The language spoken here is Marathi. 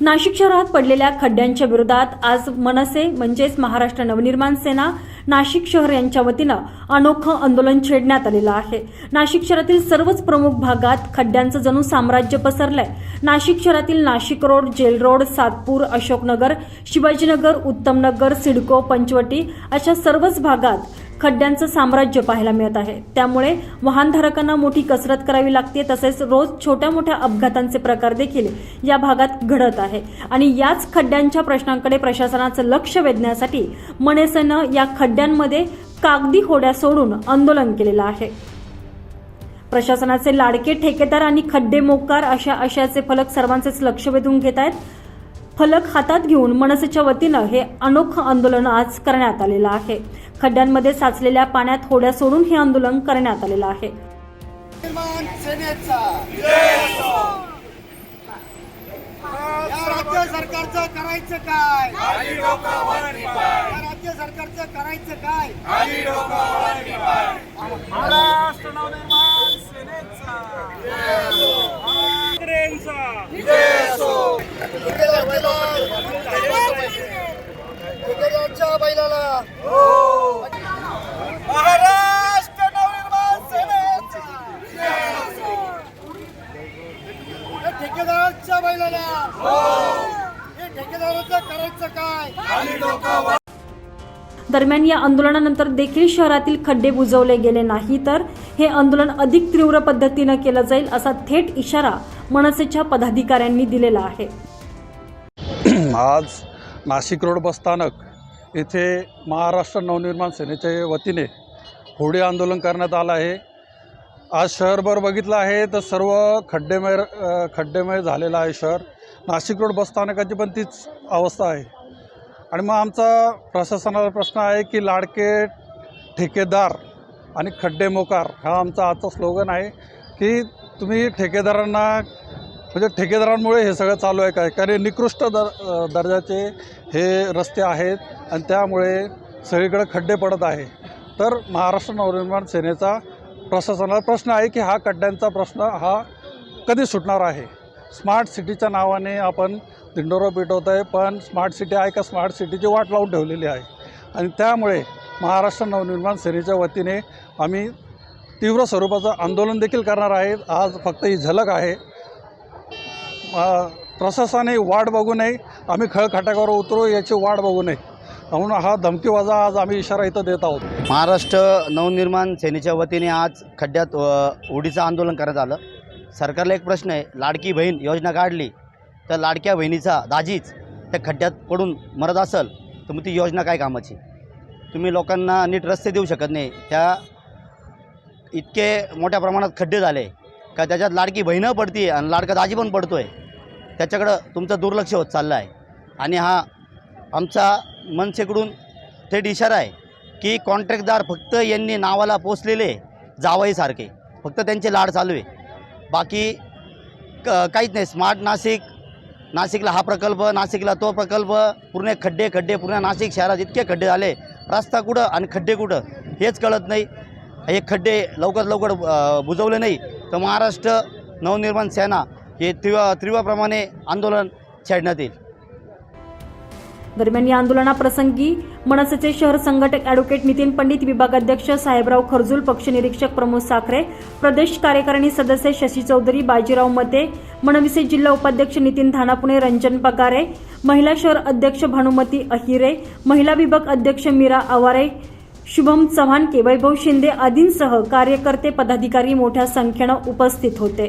नाशिक शहरात पडलेल्या खड्ड्यांच्या विरोधात आज मनसे म्हणजेच महाराष्ट्र नवनिर्माण सेना नाशिक शहर यांच्या वतीनं अनोखं आंदोलन छेडण्यात आलेलं आहे. नाशिक शहरातील सर्वच प्रमुख भागात खड्ड्यांचं जणू साम्राज्य पसरलंय. नाशिक शहरातील Nashik road jail road Satpur Ashoknagar Shivajinagar Uttamnagar CIDCO Panchavati अशा सर्वच भागात खड्ड्यांचं साम्राज्य पाहायला मिळत आहे. त्यामुळे वाहनधारकांना मोठी कसरत करावी लागते तसेच रोज छोट्या मोठ्या अपघातांचे प्रकार देखील या भागात घडत आहे. आणि याच खड्ड्यांच्या प्रश्नांकडे प्रशासनाचं लक्ष वेधण्यासाठी मनसेनं या खड्ड्यांमध्ये कागदी होड्या सोडून आंदोलन केलेलं आहे. प्रशासनाचे लाडके ठेकेदार आणि खड्डे मोकार अशा आशयाचे फलक सर्वांचेच लक्ष वेधून घेत आहेत. फलक हातात घेऊन मनसेच्या वतीनं हे अनोखं आंदोलन आज करण्यात आलेलं आहे. खड्ड्यांमध्ये साचलेल्या पाण्यात होड्या सोडून हे आंदोलन करण्यात आलेलं आहे. सरकारचं करायचं काय? राज्य सरकारचं करायचं काय महाराष्ट्र नवनिर्माण सेनेचा ठेकेदारांच्या बैलाला महाराष्ट्र नवनिर्माण सेनेचा या ठेकेदारांच्या बैलाला हे ठेकेदाराचं करायचं काय? दरम्यान या आंदोलनानंतर देखील शहरातील खड्डे बुजवले गेले नाही तर हे आंदोलन अधिक तीव्र पद्धतीनं केलं जाईल असा थेट इशारा मनसेच्या पदाधिकाऱ्यांनी दिलेला आहे. आज नाशिक रोड बसस्थानक येथे महाराष्ट्र नवनिर्माण सेनेच्या वतीने होडी आंदोलन करण्यात आलं आहे. आज शहरभर बघितलं आहे तर सर्व खड्डेमय खड्डेमय झालेलं आहे शहर. नाशिक रोड बसस्थानकाची पण तीच अवस्था आहे. आणि मग आमचा प्रशासनाला प्रश्न आहे की लाडके ठेकेदार आणि खड्डे मोकार हा आमचा आजचा स्लोगन आहे की तुम्ही ठेकेदारांना म्हणजे ठेकेदारांमुळे हे सगळं चालू आहे काय? कारण निकृष्ट दर दर्जाचे हे रस्ते आहेत आणि त्यामुळे सगळीकडे खड्डे पडत आहे. तर महाराष्ट्र नवनिर्माण सेनेचा प्रशासनाला प्रश्न आहे की हा खड्ड्यांचा प्रश्न हा कधी सुटणार आहे? स्मार्ट सिटीच्या नावाने आपण दिंडोरा पेटवत आहे पण स्मार्ट सिटी आहे का स्मार्ट सिटीची वाट लावून ठेवलेली आहे. आणि त्यामुळे महाराष्ट्र नवनिर्माण सेनेच्या वतीने आम्ही तीव्र स्वरूपाचं आंदोलन देखील करणार आहे. आज फक्त ही झलक आहे. प्रशासनाने वाट बघू नये. आम्ही खळखटाकावर उतरू याची वाट बघू नये. म्हणून हा धमकीवाजा आज आम्ही इशारा इथं देत आहोत. महाराष्ट्र नवनिर्माण सेनेच्या वतीने आज खड्ड्यात उडीचं आंदोलन करण्यात आलं. सरकारला एक प्रश्न आहे लाडकी बहीण योजना काढली तर लाडक्या बहिणीचा दाजीच त्या खड्ड्यात पडून मरत असेल तर मग ती योजना काय कामाची? तुम्ही लोकांना नीट रस्ते देऊ शकत नाही. त्या इतके मोठ्या प्रमाणात खड्डे झाले का त्याच्यात लाडकी बहीणं पडती आणि लाडका दाजी पण पडतो आहे त्याच्याकडं तुमचं दुर्लक्ष होत चाललं आहे आणि हा आमचा मनसेकडून थेट इशारा आहे की कॉन्ट्रॅक्टदार फक्त यांनी नावाला पोचलेले जावईसारखे. फक्त त्यांचे लाड चालू आहे. बाकी क काहीच नाही. स्मार्ट नाशिक नाशिकला हा प्रकल्प नाशिकला तो प्रकल्प पूर्ण खड्डे खड्डे पूर्ण नाशिक शहरात इतके खड्डे झाले. रस्ता कुठं आणि खड्डे कुठं? हेच कळत नाही. हे खड्डे लवकर लवकर बुजवले नाही. तर महाराष्ट्र नवनिर्माण सेना हे तीव्र तीव्रप्रमाणे आंदोलन छेडण्यात येईल. दरम्यान या आंदोलनाप्रसंगी मनसेचे शहर संघटक अॅडव्होकेट नितीन पंडित विभागाध्यक्ष साहेबराव खरजूल पक्ष निरीक्षक प्रमोद साखरे प्रदेश कार्यकारिणी सदस्य शशी चौधरी बाजीराव मते मनविसे जिल्हा उपाध्यक्ष नितीन धानापुणे रंजन पगारे महिला शहर अध्यक्ष भानुमती अहिरे महिला विभाग अध्यक्ष मीरा आवारे शुभम चव्हाणके वैभव शिंदे आदींसह कार्यकर्ते पदाधिकारी मोठ्या संख्येनं उपस्थित होते.